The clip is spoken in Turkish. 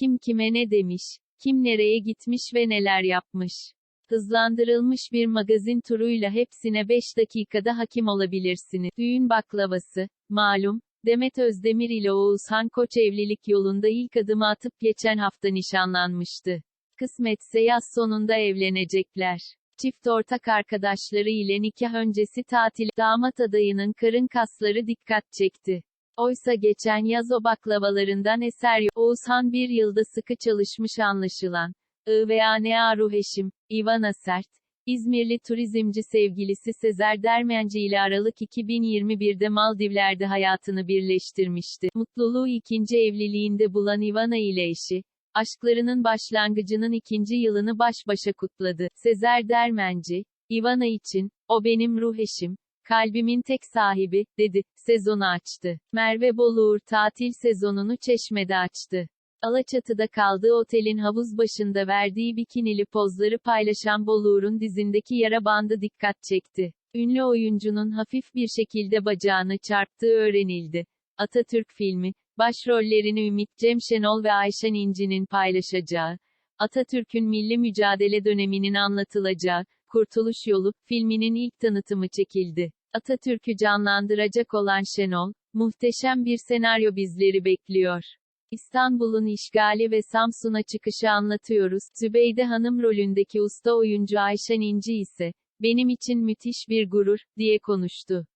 Kim kime ne demiş, kim nereye gitmiş ve neler yapmış. Hızlandırılmış bir magazin turuyla hepsine 5 dakikada hakim olabilirsiniz. Düğün baklavası, malum, Demet Özdemir ile Oğuzhan Koç evlilik yolunda ilk adımı atıp geçen hafta nişanlanmıştı. Kısmetse yaz sonunda evlenecekler. Çift ortak arkadaşları ile nikah öncesi tatil, damat adayının karın kasları dikkat çekti. Oysa geçen yaz o baklavalarından eser yok. Oğuzhan bir yılda sıkı çalışmış anlaşılan. IVANA Ruheşim, Ivana Sert, İzmirli turizmci sevgilisi Sezer Dermenci ile Aralık 2021'de Maldivler'de hayatını birleştirmişti. Mutluluğu ikinci evliliğinde bulan Ivana ile eşi, aşklarının başlangıcının ikinci yılını baş başa kutladı. Sezer Dermenci, Ivana için, o benim ruh eşim, kalbimin tek sahibi, dedi, sezonu açtı. Merve Boluğur tatil sezonunu Çeşme'de açtı. Alaçatı'da kaldığı otelin havuz başında verdiği bikinili pozları paylaşan Boluğur'un dizindeki yara bandı dikkat çekti. Ünlü oyuncunun hafif bir şekilde bacağını çarptığı öğrenildi. Atatürk filmi, başrollerini Ümit Cem Şenol ve Ayşen İnci'nin paylaşacağı, Atatürk'ün milli mücadele döneminin anlatılacağı, Kurtuluş Yolu, filminin ilk tanıtımı çekildi. Atatürk'ü canlandıracak olan Şenol, muhteşem bir senaryo bizleri bekliyor. İstanbul'un işgali ve Samsun'a çıkışı anlatıyoruz. Zübeyde Hanım rolündeki usta oyuncu Ayşen İnci ise, benim için müthiş bir gurur, diye konuştu.